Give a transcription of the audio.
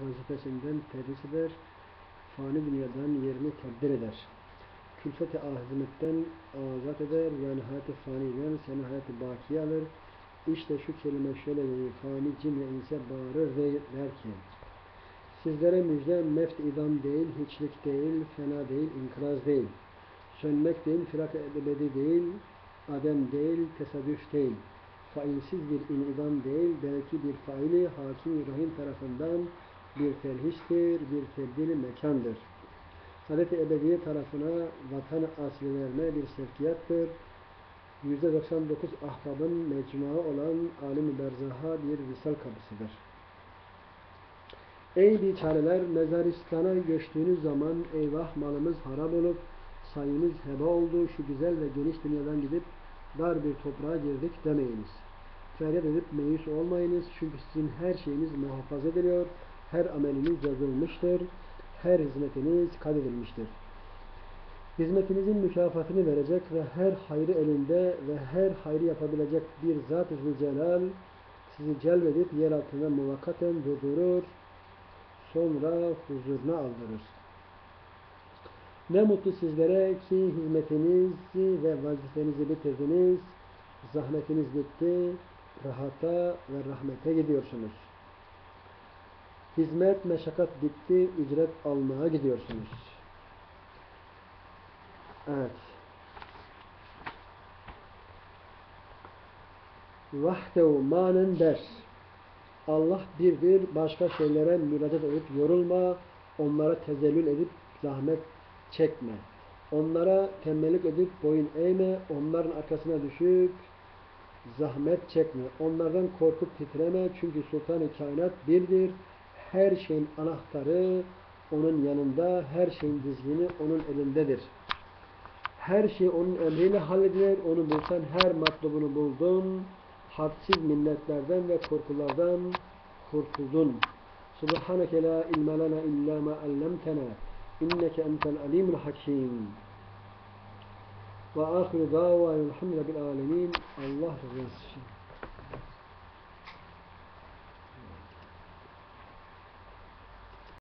vazifesinden terhis eder, fani dünyadan yerini tebdil eder. Külfet-i ahimetten azat eder ve nihayet-i faniden seni hayat-ı bakiye alır. İşte şu kelime şöyle dedi, fani cin ve inse bağırır ve der ki, Sizlere müjde meft idam değil, hiçlik değil, fena değil, inkılaz değil. Sönmek değil, firak ebedi değil, adem değil, tesadüf değil. Failsiz bir inidam değil, belki bir faili hakim rahim tarafından bir terhistir, bir tebdili mekandır. Saadet-i Ebediye tarafına vatan asli verme bir sevkiyattır. %99 ahbabın mecmua olan alim-i berzaha bir visal kapısıdır. Ey biçareler mezaristana göçtüğünüz zaman eyvah malımız harap olup sayımız heba oldu şu güzel ve geniş dünyadan gidip dar bir toprağa girdik demeyiniz. Feryat edip meyus olmayınız çünkü sizin her şeyiniz muhafaza ediliyor, her ameliniz yazılmıştır, her hizmetiniz kaydedilmiştir. Hizmetinizin mükafatını verecek ve her hayrı elinde ve her hayrı yapabilecek bir Zat-ı Zülcelal sizi celbedip yer altında muvakkaten durdurur, sonra huzuruna aldırır. Ne mutlu sizlere ki hizmetinizi ve vazifenizi bitirdiniz, zahmetiniz bitti, rahata ve rahmete gidiyorsunuz. Hizmet, meşakkat bitti, ücret almaya gidiyorsunuz. Evet. Vahdehu manen der. Allah birdir, başka şeylere müracaat edip yorulma, onlara tezellül edip zahmet çekme. Onlara tembellik edip boyun eğme, onların arkasına düşüp zahmet çekme. Onlardan korkup titreme çünkü Sultan-ı Kainat birdir. Her şeyin anahtarı onun yanında, her şeyin dizgini onun elindedir. Her şey onun emriyle halledilir. Onu bulsan her matlubunu buldun. Hadsiz minnetlerden ve korkulardan kurtuldun. Subhaneke la ilme lana illa ma allamtana. İnneke entel alimul hakim. Ve ahiru davâ elhamdülillahi bil alemin. Allah razı olsun.